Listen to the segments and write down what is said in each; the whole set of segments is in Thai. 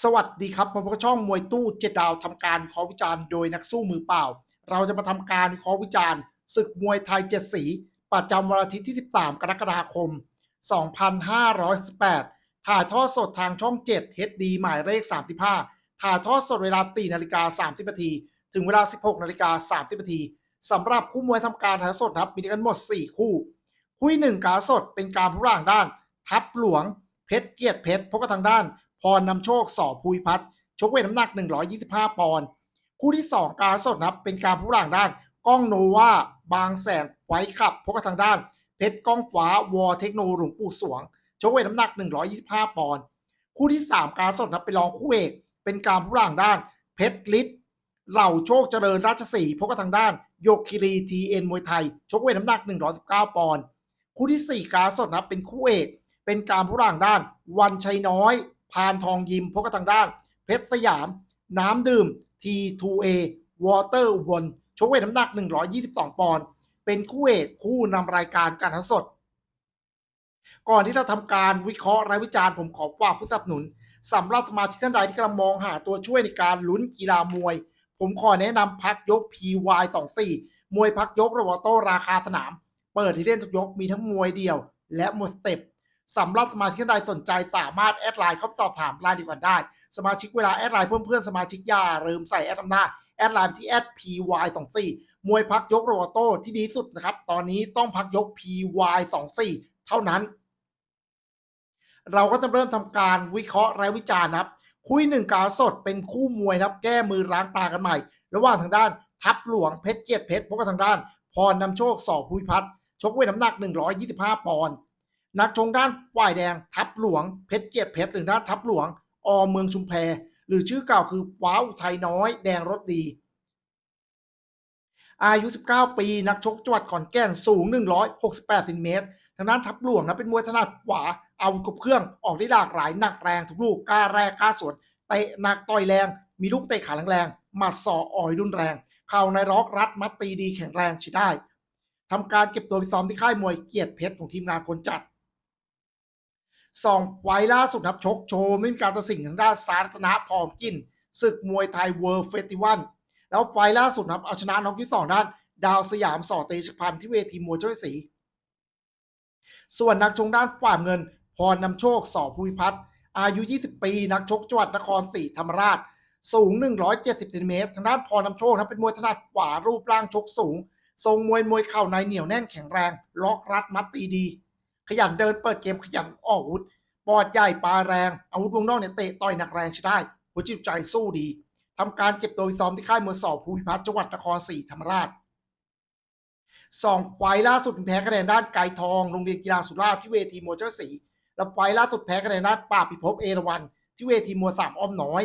สวัสดีครับพบกับช่องมวยตู้เจ็ดดาวทำการวิเคราะห์วิจารณ์โดยนักสู้มือเปล่า เราจะมาทำการวิเคราะห์วิจารณ์ศึกมวยไทยเจ็ดสี ประจำวันอาทิตย์ที่ 13 กรกฎาคม 2518 ถ่ายทอดสดทางช่อง 7 HD หมายเลข 35 ถ่ายทอดสดเวลา4นาฬิกา 30นาทีถึงเวลา 16นาฬิกา30นาทีสำหรับคู่มวยทำการถ่ายสดครับมีด้วยกันหมด 4 คู่ คู่หนึ่งการสดเป็นการผู้ร่างด้าน ทับหลวงเพชรเกียรติเพชรพบกับทางด้าน พรนำโชคสอภูวิพัฒน์ชกเวทน้ำหนัก 125 ปอนด์คู่ที่ 2 การสดนะครับเป็นการผู้ร่างด้านก้องโนวาบางแสนไว้ขับพบกับทางด้าน เพชรก้องฟ้าวอเทคโนหลวงปู่สวงชกเวทน้ำหนัก 125 ปอนด์คู่ที่ 3 การสดนับเป็นรองคู่เอกเป็นการผู้ร่างด้าน เพชรฤทธิ์เหล่าโชคเจริญราชสีพบกับทางด้าน โยกคิรีทีเอ็นมวยไทย ชกเวทน้ำหนัก 119 ปอนด์คู่ทีสี่4 การสดนับเป็นคู่เอกเป็นการผู้ร่างด้าน วันชัยน้อย พานทองยิมพบกับทางด้าน เพชรสยาม น้ำดื่ม T2A Water อุบลชกเวทน้ำหนัก 122 ปอนด์เป็นคู่เอกคู่นำรายการการทั้งสด ก่อนที่จะทำการวิเคราะห์และวิจารณ์ผมขอฝากผู้สนับสนุนสำหรับสมาชิกท่านใดที่กำลังมองหาตัวช่วยในการลุ้นกีฬามวย ผมขอแนะนำพักยก PY24 มวยพักยกระวโต้ราคาสนาม เปิดที่เล่นทุกยกมีทั้งมวยเดี่ยว และมวยสเต็ป สำหรับสมาชิกใดสนใจสามารถแอดไลน์เข้าสอบถามรายดีกว่าได้ สมาชิกเวลาแอดไลน์เพื่อนเพื่อนสมาชิกอย่าลืมใส่แอดอำนาจแอดไลน์ที่แอด py24 มวยพักยกโรโต้ที่ดีสุดนะครับ ตอนนี้ต้องพักยก py24 เท่านั้น เราก็จะเริ่มทำการวิเคราะห์และวิจารณ์ครับ คุยหนึ่งการสดเป็นคู่มวยครับ แก้มือล้างตากันใหม่ ระหว่างทางด้านทับหลวงเพชรเกียรติเพชรพบกับทางด้าน พรนำโชคสอภูมิพัฒน์ชกเวทน้ำหนัก 125 ปอนด์ นักชงด้านฝ่ายแดง ทับหลวงเพชรเกียรติเพชรหรือด้านทับหลวง อเมืองชุมแพ หรือชื่อเก่าคือว้าวไทยน้อย แดงรถดี อายุ 19 ปี นักชกจังหวัดขอนแก่นสูง 168ซนเมตรทางด้านทับหลวงนะเป็นมวยถนัดขวาเอากบเครื่องออกได้หลากหลายหนักแรงทุกลูกกล้าแรกกล้าสวนเตะหนักต่อยแรง มีลูกเตะขาแรงๆมัดศออ่อยรุนแรง เข่าในร็อกรัดมัดตีดีแข็งแรงช้ได้ทำการเก็บตัวไปซ้อมที่ค่ายมวยเกียรติเพชรของทีมงานคนจัด สองไฟล์ล่าสุดครับชกโชว์ไม่มีการตัดสินทางด้านสาธารณะพร้อมกินศึกมวยไทยเวิร์เฟสติวัลแล้วไฟล่าสุดครับเอาชนะน็อกที่สองด้าน ดาวสยามสอเตชพันธ์ที่เวทีมวยช่วยสี ส่วนนักชงด้านฝ่ายเงิน พรนำโชคสอภูมิพัฒน์อายุ 20 ปี นักชกจังหวัดนครศรีธรรมราช สูง 170เซนติเมตรทางด้านพรนำโชคนะเป็นมวยถนัดขวารูปร่างชกสูง ทรงมวยมวยเข่าในเหนียวแน่นแข็งแรง ล็อกรัดมัดตีดี ขยันเดินเปิดเกมขยันออกอาวุธปอดใหญ่ปลาแรง อาวุธวงนอกเนี่ยเตะต่อยหนักแรงใช้ได้ หัวจิตใจสู้ดีทำการเก็บตัวซ้อมที่ค่ายมวยสอบภูมิพัฒน์จังหวัดนครศรีธรรมราชสองไฟล์ล่าสุดแพ้คะแนนด้านไกรทองโรงเรียนกีฬาสุราษฎร์ที่เวทีมวยเจ้าศรีแล้วไฟล์ล่าสุดแพ้คะแนนด้านป่าพิภพเอราวันที่เวทีมวยสามอ้อมน้อย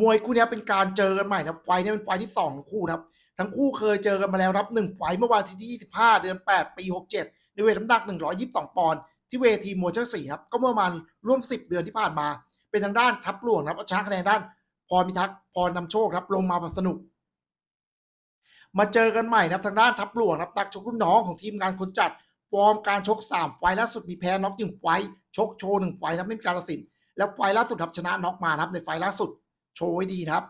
มวยคู่นี้เป็นการเจอกันใหม่นะไฟล์นี้เป็นไฟล์ที่สองของคู่นะครับ ทั้งคู่เคยเจอกันมาแล้วรับหนึ่งไฟล์เมื่อวันที่ 25 เดือน 8 ปี 67ใน เวทน้ำหนัก 122 ปอนด์ที่เวทีมวยเจ้าสี่ครับก็เมื่อมาณร่วม 10 เดือนที่ผ่านมา เป็นทางด้านทับหลวงครับเอาชนะคะแนนด้านพรพิทักษ์พรนำโชคครับลงมาแบบสนุก มาเจอกันใหม่นะครับทางด้านทับหลวงครับนักชกรุ่นน้องของทีมงานคนจัดฟอร์มการชก3ไฟล์ล่าสุดมีแพ้น็อกหนึ่งไฟล์ชกโชว์หนึ่งไฟล์นะครับไม่มีการตัดสิน แล้วไฟล์ล่าสุดครับชนะน็อกมานะครับในไฟล์ล่าสุด โชว์ไว้ดีครับ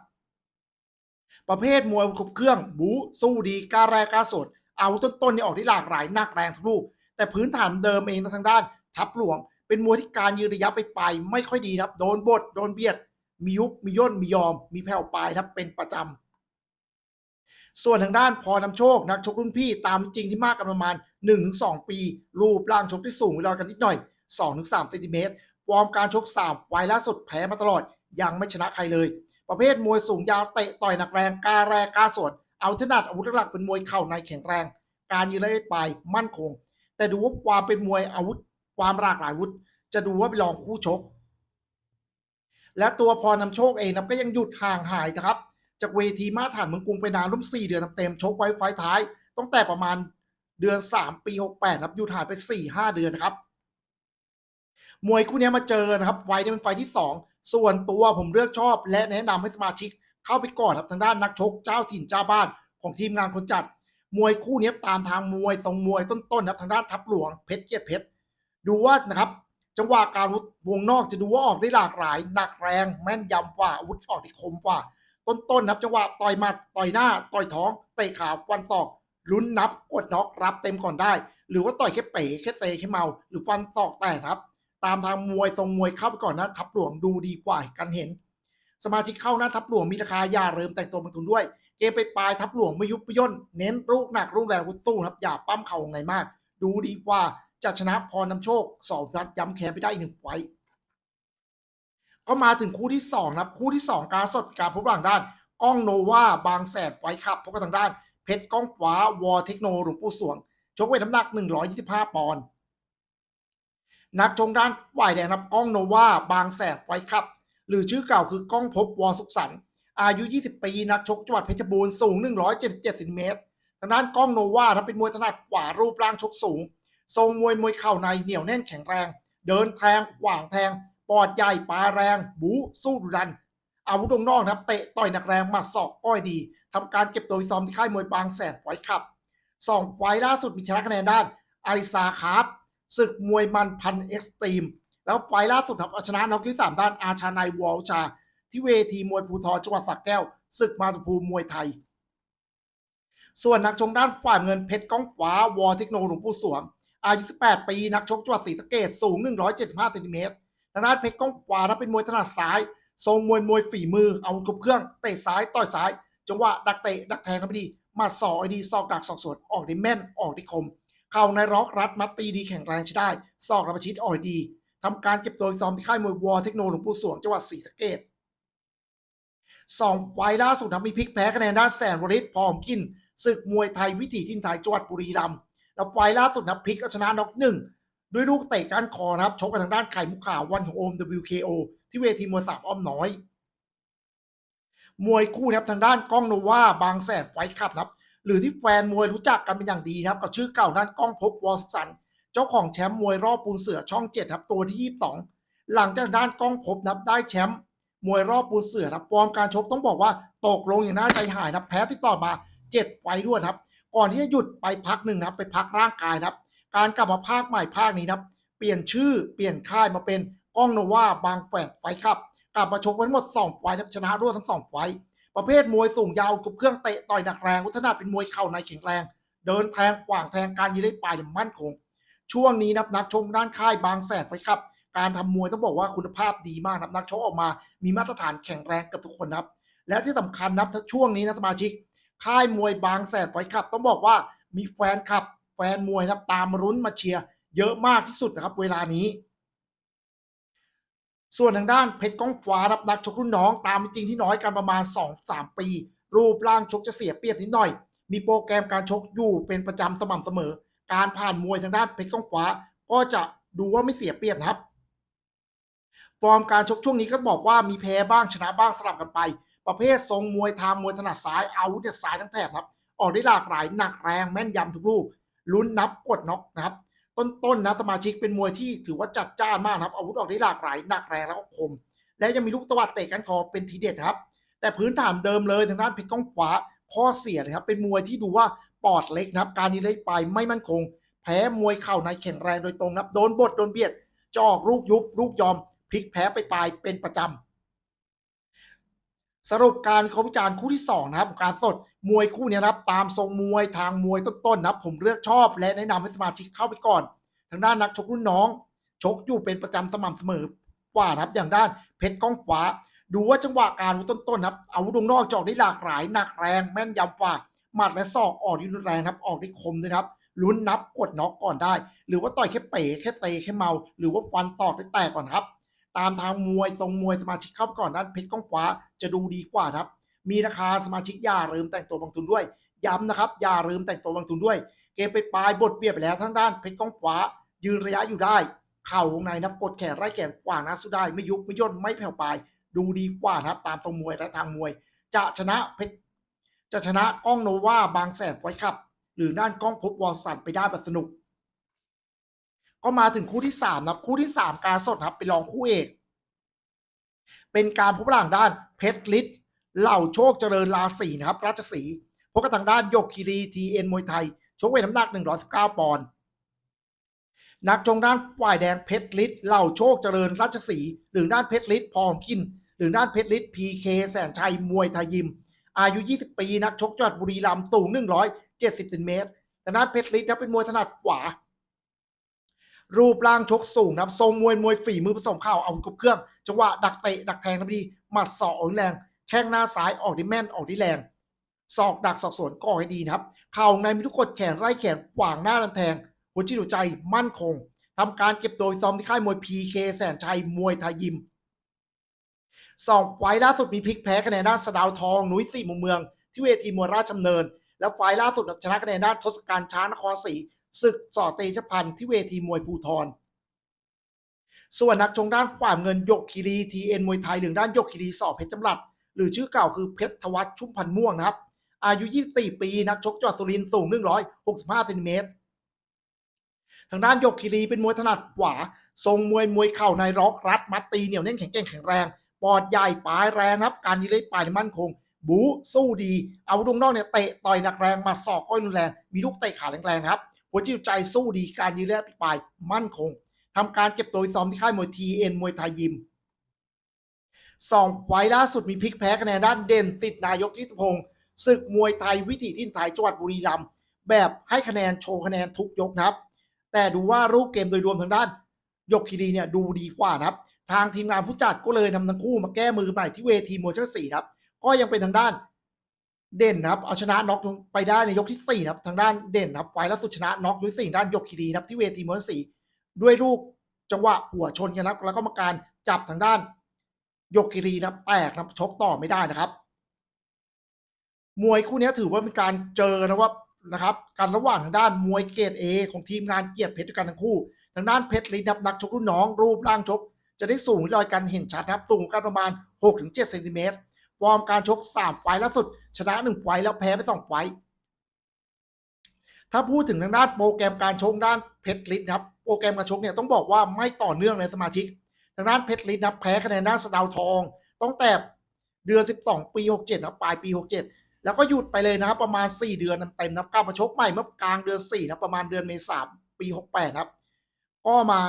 ประเภทมวยครบเครื่องบูสู้ดีกล้าแรกกล้าสดเอาต้นๆนี่ออกที่หลากหลายหนักแรงทุกลูก แต่พื้นฐานเดิมเองทางด้านทับหลวง เป็นมวยที่การยืนระยะไปไปไม่ค่อยดีครับ โดนบดโดนเบียด มียุบมีย่นมียอม มีแผ่วปลายครับเป็นประจำส่วนทางด้านพรนำโชคนักชกรุ่นพี่ตามจริงที่มากกันประมาณ 1-2 ปี รูปร่างชกที่สูงเวลากันนิดหน่อย 2-3เซนติเมตรฟอร์มการชก3ไฟล์ล่าสุดแพ้มาตลอดยังไม่ชนะใครเลย ประเภทมวยสูงยาวเตะต่อยหนักแรงกาแรกกาสวนเอาถนัดอาวุธหลักเป็นมวยเข่าในแข็งแรง การยืนระยะไปมั่นคง แต่ดูว่าความเป็นมวยอาวุธ ความหลากหลายอาวุธ จะดูว่าไปลองคู่ชก และตัวพรนำโชคเองนะก็ยังหยุดห่างหายนะครับ จากเวทีมาตรฐานเมืองกรุงไปนานร่วม4เดือนเต็มชกไว้ไฟท้าย ตั้งแต่ประมาณเดือน 3 ปี 68ครับหยุดหายไป 4-5 เดือนนะครับ มวยคู่นี้มาเจอนะครับไฟนี้เป็นไฟที่ 2 ส่วนตัวผมเลือกชอบ และแนะนำให้สมาชิกเข้าไปก่อนครับทางด้านนักชกเจ้าถิ่นเจ้าบ้านของทีมงานคนจัด มวยคู่นี้ตามทางมวยทรงมวยต้นๆนะครับทางด้านทัพหลวงเพชรเกียรติเพชรดูว่านะครับจังหวะการวุธวงนอกจะดูว่าออกได้หลากหลาย หนักแรงแม่นยำกว่าอาวุธออกที่คมกว่า ต้นๆนับจังหวะต่อยมัดต่อยหน้าต่อยท้องเตะขาฟันศอกลุ้นนับกดน็อกรับเต็มก่อนได้ หรือว่าต่อยแค่เป๋แค่เซแค่เมาหรือฟันศอกแต่ครับ ตามทางมวยทรงมวยเข้าไปก่อนนะทับหลวงดูดีกว่ากันเห็น สมาชิกเข้านะทับหลวงมีราคาอย่าเริ่มแต่งตัวลงทุนด้วย เกมไปปลายทับหลวงไม่ยุบไม่ย่นเน้นลูกหนักลูกแรงวุ้สู้ครับอย่าปั้มเข่าไงมาก ดูดีกว่าจะชนะพรนำโชคสองนัดย้ำแค้นไปได้อีกหนึ่งไฟก็มาถึงคู่ที่สองครับคู่ที่สองการสดการพบหลังด้านกล้องโนวาบางแสนไฟท์ครับพบกันทางด้าน เพชรก้องฟ้าวอเทคโนหลวงปู่สวงชกเวทน้ำหนัก 125 ปอนด์นักชงด้านฝ่ายแดงนับกล้องโนวาบางแสนไฟท์ครับ หรือชื่อเก่าคือกล้องพบวอสุขสันต์ อายุ 20 ปีนักชกจังหวัดเพชรบูรณ์สูง 177เซนติเมตรทางด้านกล้องโนวาถ้าเป็นมวยถนัดขวารูปร่างชกสูง ทรงมวยมวยเข่าในเหนียวแน่นแข็งแรง เดินแทงขวางแทง ปอดใหญ่ปลาแรง บูสู้ดุดัน อาวุธตรงนอกนะครับเตะต่อยหนักแรงมัดศอกก้อยดีทำการเก็บตัวซ้อมที่ค่ายมวยบางแสนไว้ครับสองไฟล์ล่าสุดมีชนะคะแนนด้านไอซาคาร์ฟศึกมวยมันพันเอ็กซ์ตรีม แล้วไฟล์ล่าสุดครับเอาชนะน็อกที่สามด้านอาชานาย วอลชา ที่เวทีมวยภูทรจังหวัดสระแก้วศึกมาตุภูมิมวยไทย ส่วนนักชกด้านฝ่ายเงินเพชรก้องฟ้าวอเทคโนหลวงปู่สวงอายุ 18 ปี นักชกจังหวัดศรีสะเกษสูง 175เซนติเมตรทางด้านเพชรก้องฟ้าถ้าเป็นมวยถนัดซ้าย ทรงมวยมวยฝีมือ เอาครบเครื่องเตะซ้ายต่อยซ้าย จังหวะดักเตะดักแทงทำดี มาสอกไอดีซอกดักสอกสวนออกได้แม่นออกได้คม เข่าในร็อกรัดมัดตีดีแข็งแรงใช้ได้ซอกระประชิดออกดีทำการเก็บตัวซ้อมที่ค่ายมวยวอเทคโนหลวงปู่สวงจังหวัดศรีสะเกษ สองไฟล์ล่าสุดนะมีพลิกแพ้คะแนนด้านแสนวริศพร้อมกินศึกมวยไทยวิถีทินไทยจังหวัดบุรีรัมย์แล้วไฟล์ล่าสุดนะพลิกเอาชนะน็อกหนึ่งด้วยลูกเตะก้านคอนะครับชกกันทางด้านไข่มุกขาววันของโอม WKO ที่เวทีมวยสามอ้อมน้อย มวยคู่นะครับทางด้านก้องโนวาบางแสนไฟท์ครับนะครับหรือที่แฟนมวยรู้จักกันเป็นอย่างดีนะครับกับชื่อเก่าด้านก้องพบวอลสันเจ้าของแชมป์มวยรอบปูนเสือช่องเจ็ดครับตัวที่ยี่สิบสองหลังจากด้านก้องภพนะครับได้แชมป์ มวยรอบปูเสือครับฟอร์มการชกต้องบอกว่าตกลงอย่างน่าใจหายครับแพ้ที่ต่อมาเจ็ดไฟด้วยครับ ก่อนที่จะหยุดไปพักหนึ่งนะครับ ไปพักร่างกายครับ การกลับมาภาคใหม่ภาคนี้นะครับ เปลี่ยนชื่อเปลี่ยนค่ายมาเป็นก้องโนวาบางแฝดไฟท์ครับ กลับมาชกไว้หมด2ไฟท์ครับชนะรวดทั้ง2ไฟประเภทมวยสูงยาวกับเครื่องเตะต่อยหนักแรงวัฒนาเป็นมวยเข่าในแข็งแรง เดินแทงกว่างแทงการยืนได้ปลายอย่างมั่นคง ช่วงนี้นับนักชกด้านค่ายบางแสนไปครับ การทำมวยต้องบอกว่าคุณภาพดีมากนับนักชกออกมา มีมาตรฐานแข็งแรงกับทุกคนนะครับ และที่สำคัญนับช่วงนี้นะสมาชิก ค่ายมวยบางแสนไฟครับ ต้องบอกว่ามีแฟนคลับ แฟนมวยนะครับตามรุ้นมาเชียร์เยอะมากที่สุดนะครับ เวลานี้ ส่วนทางด้านเพชรก้องฟ้ารับนักชกรุ่นน้องตามจริงที่น้อยกันประมาณ 2-3 ปี รูปร่างชกจะเสียเปรียบนิดหน่อย มีโปรแกรมการชกอยู่เป็นประจำสม่ำเสมอ การผ่านมวยทางด้านเพชรก้องฟ้าก็จะดูว่าไม่เสียเปรียบนะครับ ฟอร์มการชกช่วงนี้ก็บอกว่ามีแพ้บ้างชนะบ้างสลับกันไป ประเภททรงมวยทางมวยถนัดซ้ายอาวุธเนี่ยซ้ายทั้งแถบครับ ออกได้หลากหลายหนักแรงแม่นยำทุกลูกลุ้นนับกดน็อกนะครับ ต้นๆนะสมาชิกเป็นมวยที่ถือว่าจัดจ้านมากครับ อาวุธออกได้หลากหลายหนักแรงแล้วก็คม และยังมีลูกตวัดเตะกันคอเป็นทีเด็ดครับ แต่พื้นฐานเดิมเลยทางด้านเพชรก้องขวาข้อเสียเลยครับ เป็นมวยที่ดูว่าปอดเล็กนะครับ การนี้ได้ไปไม่มั่นคง แพ้มวยเข่าในแข็งแรงโดยตรงนะครับ โดนบดโดนเบียดจอกลูกยุบลูกยอม พลิกแพ้ไปปลายเป็นประจำสรุปการเขาวิจารณ์คู่ที่สองนะครับของการสดมวยคู่เนี้นะครับ ตามทรงมวยทางมวยต้นๆนะครับ ผมเลือกชอบและแนะนำให้สมาชิกเข้าไปก่อน ทางด้านนักชกรุ่นน้อง ชกอยู่เป็นประจำสม่ำเสมอกว่านะครับอย่างด้านเพชรก้องขวาดูว่าจังหวะการวุธต้นๆนะครับอาวุธวงนอกจอกได้หลากหลายหนักแรงแม่นยำกว่าหมัดและศอกออกที่รุนแรงครับออกได้คมด้วยนะครับลุ้นนับกดน็อกก่อนได้ หรือว่าต่อยแค่เป๋แค่เซแค่เมา หรือว่าฟันตอกได้แตกก่อนครับ ตามทางมวยทรงมวยสมาชิกเข้าไปก่อนด้นเพชรก้องขวาจะดูดีกว่าครับ มีราคาสมาชิกอย่าลืมแต่งตัวบางทุนด้วย ย้ำนะครับ อย่าลืมแต่งตัวบางทุนด้วย เกมไปปลายบทเปรียบไปแล้วทั้งด้านเพชรก้องขวายืนระยะอยู่ได้ เข่าวงในนับกดแขนไล่แขนกว่างนะสู้ได้ไม่ยุบไม่ย่นไม่แผ่วปลาย ดูดีกว่าครับ ตามทรงมวยและทางมวย จะชนะเพชรจะชนะกล้องโนวาบางแสนไว้ครับ หรือด้านกล้องพบวอลสันไปได้แบบสนุก ก็มาถึงคู่ที่สามนะคู่ที่สามการสดครับไปลองคู่เอก เป็นการพบหลังด้านเพชรลิศเหล่าโชคเจริญราศีนะครับ ราชสีพบกับทางด้านยกคีรีทีเอ็นมวยไทยชกเวทน้ำหนัก119ปอนด์นักจงด้านฝ่ายแดงเพชรฤทธิ์เหล่าโชคเจริญราชสีหรือด้านเพชรฤทธิ์พอมกิน หรือด้านเพชรฤทธิ์พีเคแสนชัยมวยไทยยิม อายุ 20 ปีนักชกจังหวัดบุรีรัมย์สูง 170เซนติเมตรแต่ด้านเพชรฤทธิ์นะเป็นมวยถนัดขวา รูปร่างชกสูงนะครับทรงมวยมวยฝีมือผสมเข่าเอาครบเครื่อง จังหวะดักเตะดักแทงนะดีหมัดศอกออกแรง แข้งหน้าซ้ายออกด้แม่นออกด้แรงศอกดักศอกสวนก่อให้ดีนะครับ เข่าในมีทุกกดแขนไล่แขนขวางหน้าดันแทงหัวจิตหัวใจมั่นคงทำการเก็บตัวซ้อมที่ค่ายมวยพีเคแสนชัยมวยไทยยิมสองไฟล่าสุดมีพลิกแพ้คะแนนด้านสดาวทองนุ้ยสี่มุมเมือง ที่เวทีมวยราชดำเนิน แล้วไฟล่าสุดชนะคะแนนด้านทศกัณฐ์ช้างนครศรี ศึกสอเตชะพันธ์ที่เวทีมวยภูทร ส่วนนักชงด้านฝ่ายเงินยกคีรีทีเอ็นมวยไทยหรือด้านยกคีรีสอบเพชรจำรัด หรือชื่อเก่าคือเพชรทวัฒน์ชุ่มพันธ์ม่วงนะครับ อายุ 24 ปี นักชกจังหวัดสุรินทร์สูง 165เซนติเมตรทางด้านยกคีรีเป็นมวยถนัดขวา ทรงมวยมวยเข่าในร็อกรัด มัดตีเหนียวแน่นแข็งแกร่งแข็งแรง ปอดใหญ่ปลายแรงนะครับ การยืนเลยปลายมั่นคง บูสู้ดี เอาดวงนอกเนี่ยเตะต่อยหนักแรงมาสอกก้อยรุนแรง มีลูกเตะขาแรงๆครับ หัวจิตใจสู้ดีการยืนและปลายมั่นคงทำการเก็บตัวซ้อมที่ค่ายมวยทีเอ็นมวยไทยยิมสองไฟล์ล่าสุดมีพลิกแพ้คะแนนด้านเด่นสิทธินายกทิศพงศ์ศึกมวยไทยวิถีทินไทยจังหวัดบุรีรัมย์แบบให้คะแนนโชว์คะแนนทุกยกนะครับ แต่ดูว่ารูปเกมโดยรวมทางด้าน ยกคีรีเนี่ยดูดีกว่านะครับ ทางทีมงานผู้จัดก็เลยนำทั้งคู่มาแก้มือใหม่ที่เวทีมวยชั้นสี่ครับ ก็ยังเป็นทางด้าน เด่นนะครับเอาชนะน็อกไปได้ในยกที่สี่นะครับทางด้านเด่นนะครับไฟล์ล่าสุดชนะน็อกยกที่สี่ด้านยกคีรีนะครับที่เวทีมวยชั้นสี่ด้วยลูกจังหวะหัวชนกันนะครับแล้วก็มาการจับทางด้านยกคีรีนะครับแตกนะครับชกต่อไม่ได้นะครับ มวยคู่นี้ถือว่าเป็นการเจอนะว่านะครับการระหว่างทางด้านมวยเกรดเอของทีมงานเกียรติเพชรด้วยกันทั้งคู่ ทางด้านเพชรลินครับนักชกรุ่นน้องรูปร่างชก จะได้สูงรอยกันเห็นชัดนะครับสูงกันประมาณ 6-7เซนติเมตร ฟอร์มการชก3ไฟล์ล่าสุด ชนะ1ไฟล์แล้วแพ้ไป2ไฟล์ถ้าพูดถึงทางด้านโปรแกรมการชกด้านเพชรลินครับโปรแกรมการชกเนี่ยต้องบอกว่าไม่ต่อเนื่องเลยสมาชิกทางด้านเพชรลินนะแพ้คะแนนด้านสดาวทองต้องแต่เดือน 12 ปี 67นะปลายปี 67 แล้วก็หยุดไปเลยนะครับประมาณ 4 เดือนเต็มๆนะกลับมาชกใหม่เมื่อกลางเดือน4นะประมาณเดือนเมษายนปี 68นะครับก็มา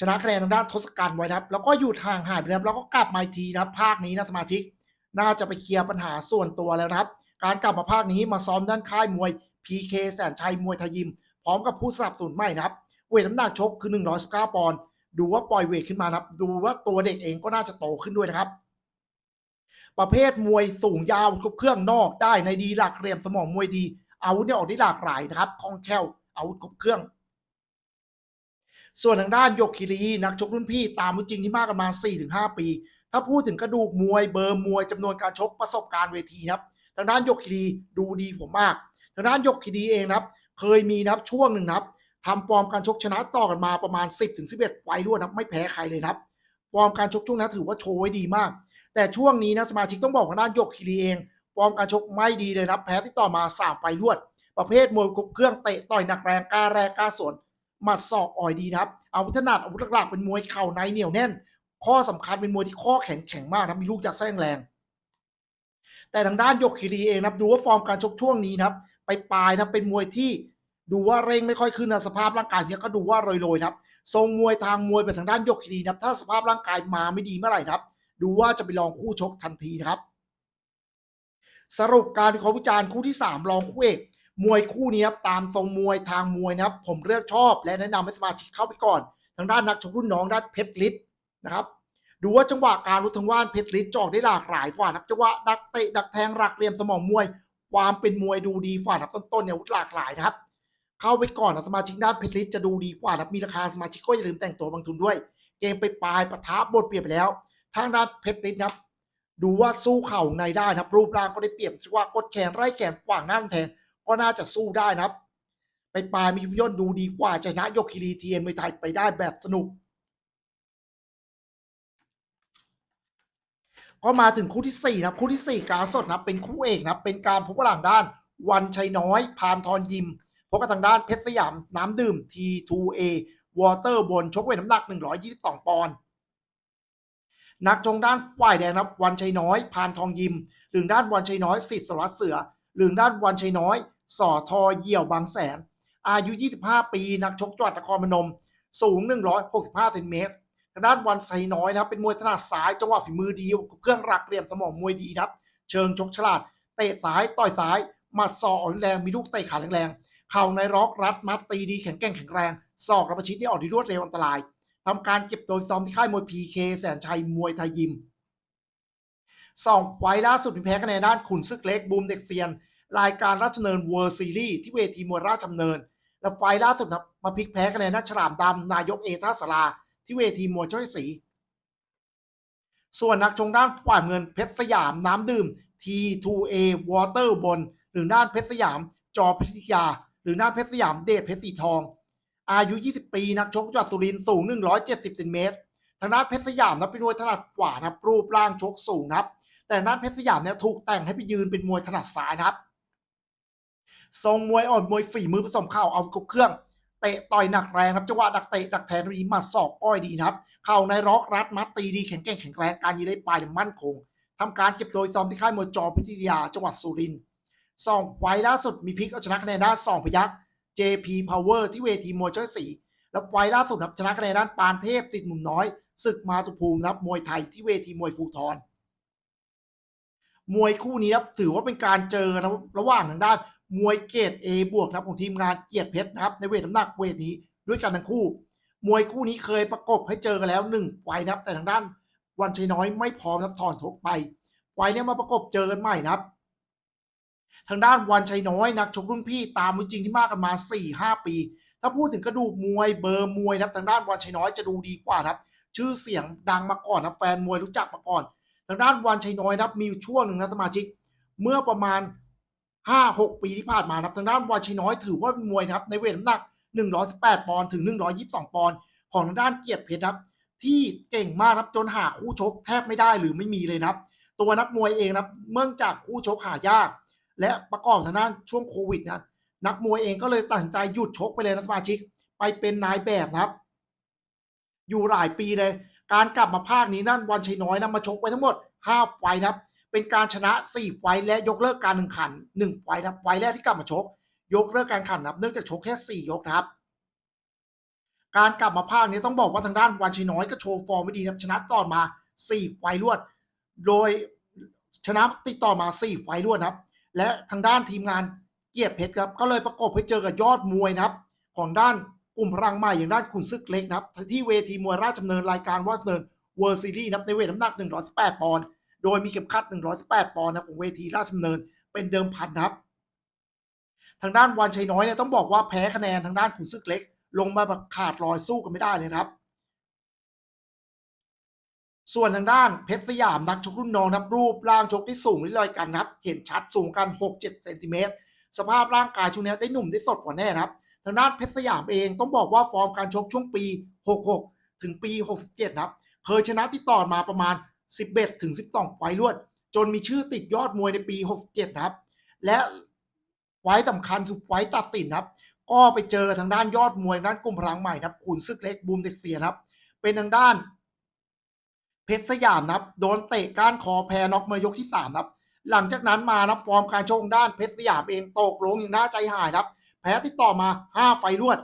ชนะคะแนนทางด้านทศกัณฐ์ไว้นะครับ แล้วก็หยุดห่างหายไปนะครับแล้วก็กลับมาทีนะภาคนี้นะสมาชิก น่าจะไปเคลียร์ปัญหาส่วนตัวแล้วนะครับ การกลับมาภาคนี้มาซ้อมด้านค่ายมวย PK แสนชัยมวยไทยิม พร้อมกับผู้สนับสนุนใหม่นะครับ เวทน้ำหนักชกคือ 119 ปอนด์ดูว่าปล่อยเวทขึ้นมานะครับ ดูว่าตัวเด็กเองก็น่าจะโตขึ้นด้วยนะครับ ประเภทมวยสูงยาวครบเครื่องนอกได้ในดีหลักเหลี่ยมสมองมวยดีอาวุธเนี่ยออกได้หลากหลายนะครับคล่องแคล่วอาวุธครบเครื่อง ส่วนทางด้านยกคีรีนักชกรุ่นพี่ตามมุจริงที่มากกันมา 4-5 ปี ถ้าพูดถึงกระดูกมวยเบอร์มวยจำนวนการชกประสบการณ์เวทีนะครับทางด้านยกคีรีดูดีผมมากทางด้านยกคีรีเองนะครับ เคยมีนะครับช่วงหนึ่งนะครับทำฟอร์มการชกชนะต่อกันมาประมาณ 10-11ไฟล์รวดนะครับไม่แพ้ใครเลยครับฟอร์มการชกช่วงนั้นถือว่าโชว์ไว้ดีมาก แต่ช่วงนี้นะสมาชิกต้องบอกว่าด้านยกคีรีเองฟอร์มการชกไม่ดีเลยนะครับแพ้ที่ต่อมา3ไฟล์รวด ประเภทมวยคบเครื่องเตะต่อยหนักแรงกล้าแรงกล้าสวนมัดศอกอ่อยดีนะครับอาวุธถนัดอาวุธหลักๆเป็นมวยเข่าในเหนียวแน่น ข้อสำคัญเป็นมวยที่ข้อแข็งแข็งมากนะมีลูกยัดแส้งแรง แต่ทางด้านยกคีรีเองนะดูว่าฟอร์มการชกช่วงนี้นะครับ ไปปลายนะเป็นมวยที่ดูว่าเร่งไม่ค่อยขึ้นนะสภาพร่างกายเนี่ยก็ดูว่าโรยๆนะครับทรงมวยทางมวยไปทางด้านยกคีรีนะถ้าสภาพร่างกายมาไม่ดีเมื่อไหร่นะครับ ดูว่าจะไปลองคู่ชกทันทีนะครับ สรุปการวิเคราะห์วิจารณ์คู่ที่ 3 รองคู่เอกมวยคู่นี้ครับตามทรงมวยทางมวยนะครับ ผมเลือกชอบและแนะนำให้สมาชิกเข้าไปก่อน ทางด้านนักชกรุ่นน้องด้านเพชรฤทธิ์ นะครับดูว่าจังหวะการรุทางว่านเพชรฤทธิ์จอกได้หลากหลายฝ่านะครับจังหวะดักเตะดักแทงหลักเหลี่ยมสมองมวย ความเป็นมวยดูดีฝ่านะครับต้นๆเนี่ยหลากหลายนะครับ เข้าไปก่อนนะสมาชิกด้านเพชรฤทธิ์จะดูดีกว่านะครับมีราคาสมาชิกก็อย่าลืมแต่งตัวบางทุนด้วย เกมไปปลายปะทะบทเปรียบไปแล้ว ทางด้านเพชรฤทธิ์นะครับ ดูว่าสู้เข่าในได้นะครับ รูปร่างก็ได้เปรียบว่ากดแขนไล่แขนขวางหน้าแทงก็น่าจะสู้ได้นะครับ ไปปลายมีย่นดูดีกว่าจะชนะยกคีรีเทียนมวยไทยไปได้แบบสนุก ก็มาถึงคู่ที่สี่นะคู่ที่สี่การสดนะเป็นคู่เอกนะเป็นการพบกันหลังด้านวันชัยน้อย พานทรยิม พบกันทางด้านเพชรสยาม น้ำดื่ม T2A วอเตอร์บนชกเวทน้ำหนัก 122 ปอนด์นักชงด้านฝ่ายแดงนะวันชัยน้อย พานทองยิม หรือด้านวันชัยน้อยสิทธิ์สวัสดิ์เสือ หรือด้านวันชัยน้อยสอทอเหี่ยวบางแสน อายุ 25 ปี นักชกจังหวัดนครพนม สูง 165เซนติเมตร ทางด้านวันไซน้อยนะครับเป็นมวยถนัดซ้ายจังหวะฝีมือดีเครื่องรักเหลี่ยมสมองมวยดีครับเชิงชกฉลาดเตะซ้ายต่อยซ้ายมัดศอกอ่อนแรงมีลูกเตะขาแรงๆเข่าในร็อกรัดมัดตีดีแข็งแกร่งแข็งแรงศอกระประชิดนี่ออกดีรวดเร็วอันตรายทำการเก็บโดยซ้อมที่ค่ายมวยพีเคแสนชัยมวยไทยยิมสองไฟล่าสุดมีแพ้คะแนนด้านขุนซึกเล็กบูมเด็กเซียน รายการราชดำเนินเวิร์ซีรีส์ที่เวทีมวยราชดำเนิน และไฟล่าสุดครับมาพลิกแพ้คะแนนนักฉลามดำนายกเอท่าสลา ที่เวทีมวยช่อยสี ส่วนนักชงด้านฝ่ายเงินเพชรสยามน้ำดื่ม T2A Water บน หรือด้านเพชรสยาม จอพิทยา หรือด้านเพชรสยามเดชเพชรสีทอง อายุ 20 ปี นักชกจังหวัดสุรินทร์สูง 170เซนเมตรทางด้านเพชรสยามนะเป็นมวยถนัดขวานะครับรูปร่างชกสูงครับ แต่ด้านเพชรสยามเนี่ยถูกแต่งให้ไปยืนเป็นมวยถนัดซ้ายครับทรงมวยอ่อนมวยฝีมือผสมเข่าเอาครบเครื่อง เตะต่อยหนักแรงครับจังหวะดักเตะดักแทนดีมัดศอกก้อยดีนะครับ เข่าในร็อกรัดมัดตีดีแข็งแกร่งแข็งแรงการยืนได้ปลายมั่นคงทำการเก็บโดยซ้อมที่ค่ายมวยจอพิทยาจังหวัดสุรินทร์สองไฟล์ล่าสุดมีพิกเอาชนะคะแนนด้านสองพยัก JP Power ที่เวทีมวยเจ้าสีแล้วไฟล์ล่าสุดครับชนะคะแนนด้านปานเทพติดหมุมน้อยศึกมาตุภูมิครับมวยไทยที่เวทีมวยภูทรมวยคู่นี้ครับถือว่าเป็นการเจอนะระหว่างทางด้าน มวยเกรด A บวกครับของทีมงานเกียรติเพชรนะครับ ในเวทน้ำหนักเวทนี้ด้วยกันทั้งคู่ มวยคู่นี้เคยประกบให้เจอกันแล้วหนึ่งไฟล์นะครับ แต่ทางด้านวันชัยน้อยไม่พร้อมครับถอนทกไปไฟล์เนี้ยมาประกบเจอกันใหม่นะครับ ทางด้านวันชัยน้อยนักชกรุ่นพี่ตามมือจริงที่มากกันมา4ี่ห้าปี ถ้าพูดถึงกระดูกมวยเบอร์มวยนะครับทางด้านวันชัยน้อยจะดูดีกว่าครับ ชื่อเสียงดังมาก่อนนะแฟนมวยรู้จักมาก่อน ทางด้านวันชัยน้อยนะครับมีอยู่ช่วงหนึ่งนะสมาชิก เมื่อประมาณ 5-6ปีที่ผ่านมานะครับทางด้านวันชัยน้อยถือว่าเป็นมวยนะครับในเวทน้ำหนัก118ปอนด์ถึง122ปอนด์ของทางด้านเกียรติเพชรครับ ที่เก่งมากครับจนหาคู่ชกแทบไม่ได้หรือไม่มีเลยนะครับ ตัวนักมวยเองนะครับเมื่อจากคู่ชกหายาก และประกอบทางด้านช่วงโควิดนะนักมวยเองก็เลยตัดสินใจหยุดชกไปเลยนะสมาชิก ไปเป็นนายแบบนะครับ อยู่หลายปีเลย การกลับมาภาคนี้นั่นวันชัยน้อยนะมาชกไปทั้งหมด5ไฟนะครับ เป็นการชนะ4ไฟและยกเลิกการแข่งขัน1ไฟครับไฟแรกที่กลับมาชก ยกเลิกการแข่งขันนะครับเนื่องจากชกแค่4ยกนะครับ การกลับมาภาคนี้ต้องบอกว่าทางด้านวันชัยน้อยก็โชว์ฟอร์มไม่ดีนะครับชนะต่อมา4ไฟรวด โดยชนะติดต่อมา4ไฟรวดนะครับ และทางด้านทีมงานเกียรติเพชรครับก็เลยประกบให้เจอกับยอดมวยนะครับ ของด้านกลุ่มพลังใหม่อย่างด้านขุนซึกเล็กนะครับที่เวทีมวยราชดำเนินรายการว่าดำเนินเวิร์ซีรีส์นับในเวทน้ำหนัก 118 ปอนด์ โดยมีเข็มขัด 118 ปอนด์นะของเวทีราชดำเนิน เป็นเดิมพันครับ ทางด้านวันชัยน้อยเนี่ยต้องบอกว่าแพ้คะแนนทางด้านขุนซึกเล็ก ลงมาแบบขาดรอยสู้กันไม่ได้เลยครับ ส่วนทางด้านเพชรสยามนักชกรุ่นน้องนะครับรูปร่างชกที่สูงที่ลอยกันนับ เห็นชัดสูงกัน 6-7 เซนติเมตร สภาพร่างกายช่วงนี้ได้หนุ่มได้สดกว่าแน่นะครับทางด้านเพชรสยามเองต้องบอกว่าฟอร์มการชกช่วงปี 66 ถึงปี 67นะครับ เคยชนะที่ต่อมาประมาณ 11 ถึง 12ไฟล์รวด จนมีชื่อติดยอดมวยในปี 67นะครับ และไฟล์สำคัญคือไฟล์ตัดสินนะครับ ก็ไปเจอทางด้านยอดมวยด้านกลุ่มพลังใหม่ครับขุนซึกเล็กบูมเด็กเสียนะครับ เป็นทางด้าน เพชรสยามนะครับ โดนเตะก้านคอแพ้น็อกมายกที่3นะครับ หลังจากนั้นมานะฟอร์มการชกด้านเพชรสยามเองตกลงอย่างน่าใจหายครับ แพ้ติดต่อมา 5 ไฟล์รวด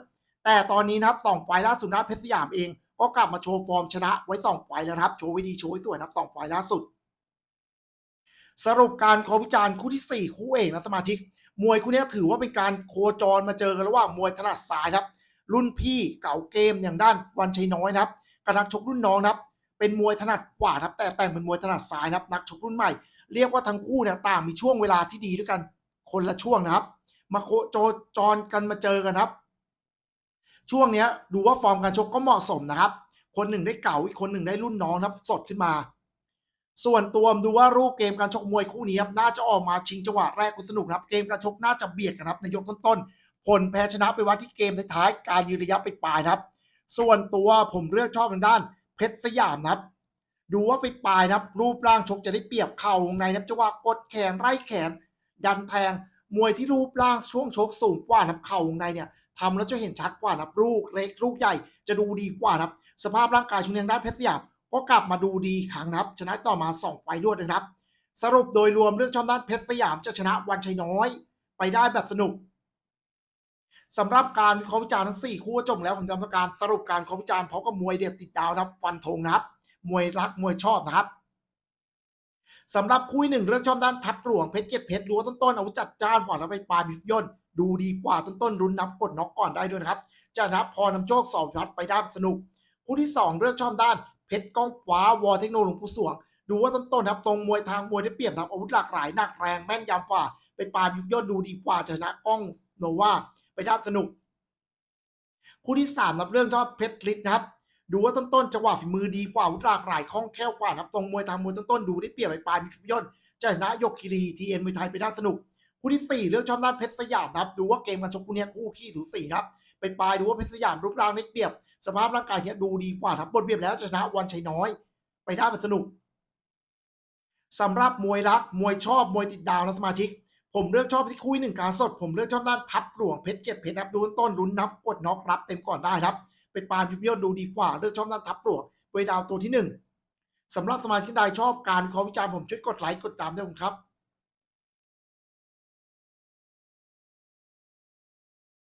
แต่ตอนนี้นะครับ2ไฟล์ล่าสุดนะเพชรสยามเอง ก็กลับมาโชว์ฟอร์มชนะไว้2ไฟล์แล้วครับ โชว์ไว้ดีโชว์ไว้สวยนะครับ2ไฟล์ล่าสุด สรุปการขอวิจารณ์คู่ที่ 4 คู่เอกนะสมาชิก มวยคู่นี้ถือว่าเป็นการโคจรมาเจอกันระหว่างมวยถนัดซ้ายครับ รุ่นพี่เก่าเกมอย่างด้านวันชัยน้อยนะครับกับนักชกรุ่นน้องนะครับ เป็นมวยถนัดขวาครับ แต่แต่งเป็นมวยถนัดซ้ายนะครับ นักชกรุ่นใหม่ เรียกว่าทั้งคู่เนี่ยต่างมีช่วงเวลาที่ดีด้วยกันคนละช่วงนะครับ มาโคโจจรกันมาเจอกันครับ ช่วงเนี้ยดูว่าฟอร์มการชกก็เหมาะสมนะครับ คนหนึ่งได้เก่าอีกคนหนึ่งได้รุ่นน้องนะครับสดขึ้นมา ส่วนตัวดูว่ารูปเกมการชกมวยคู่นี้ครับน่าจะออกมาชิงจังหวะแรกสนุกครับ เกมการชกน่าจะเบียดกันครับในยกต้นๆผลแพ้ชนะไปวัดที่เกมท้ายๆการยืนระยะไปปลายครับ ส่วนตัวผมเลือกชอบทางด้านเพชรสยามนะครับดูว่าไปปลายนะครับรูปร่างชกจะได้เปรียบเข่าวงในนะครับจังหวะกดแขนไล่แขน ดันแทงมวยที่รูปร่างช่วงชกสูงกว่านะครับเข่าวงในเนี่ย ทำแล้วจะเห็นชัดกว่านับลูกเล็กลูกใหญ่จะดูดีกว่านะครับ สภาพร่างกายช่วงนี้ด้านเพชรสยามก็กลับมาดูดีครั้งนะครับ ชนะต่อมา2ไฟรวดนะครับ สรุปโดยรวมเรื่องชอบด้านเพชรสยามจะชนะวันชัยน้อย ไปได้แบบสนุกสำหรับการวิเคราะห์วิจารณ์ทั้ง 4 คู่จบแล้วผมจะทำการสรุปการวิเคราะห์วิจารณ์พร้อมกับมวยเด็ดติดดาวนะครับฟันธงนะครับ มวยรักมวยชอบนะครับสำหรับคู่หนึ่งเรื่องชอบด้านทับหลวงเพชรเจ็ดเพชรรู้วต้นๆอาวุธจัดจ้านก่อนแล้วไปปลายบิบย่น ดูดีกว่าต้นๆรุนนับกดน็อกก่อนได้ด้วยนะครับ จะนับพอนำโชคสอบยัดไปได้สนุก คู่ที่สองเรื่องชอบด้านเพชรก้องฟ้าวอเทคโนโลยีหลวงปู่สวง ดูว่าต้นๆนครับตรงมวยทางมวยได้เปรียบครับอาวุธหลากหลายหนักแรงแม่นยำกว่าไปปลายบิบย่นดูดีกว่าชนะก้องโนวาไปได้สนุก คู่ที่สามนับเรื่องชอบเพชรฤทธิ์นะครับดูว่าต้นๆจังหวะฝีมือดีกว่าอาวุธหลากหลายคล่องแคล่วกว่านะครับตรงมวยทางมวยต้นๆดูได้เปรียบไปปลายบิบย่นจะชนะยกคีรีทีเอ็นมวยไทยไปได้สนุก คู่ที่สี่เรื่องชอบด้านเพชรสยามครับ ดูว่าเกมการชกคู่นี้คู่ขี้สูสีครับไปปลายดูว่าเพชรสยามรูปร่างได้เปียบ สภาพร่างกายเนี้ยดูดีกว่าครับบทเปรียบแล้วชนะวันชัยน้อย ไปได้เป็นสนุกสำหรับมวยรักมวยชอบมวยติดดาวนะสมาชิก ผมเลือกชอบที่คู่ที่หนึ่งการสด ผมเลือกชอบด้านทับหลวงเพชรเจ็ดเพชรนะครับดูต้นลุ้นนับกดน็อกรับเต็มก่อนได้ครับไปปลายพิพยนดูดีกว่า เลือกชอบด้านทับหลวงเวดาวตัวที่หนึ่งสำหรับสมาชิกใดชอบการวิเคราะห์วิจารณ์ผมช่วยกดไลค์กดตามด้วยครับ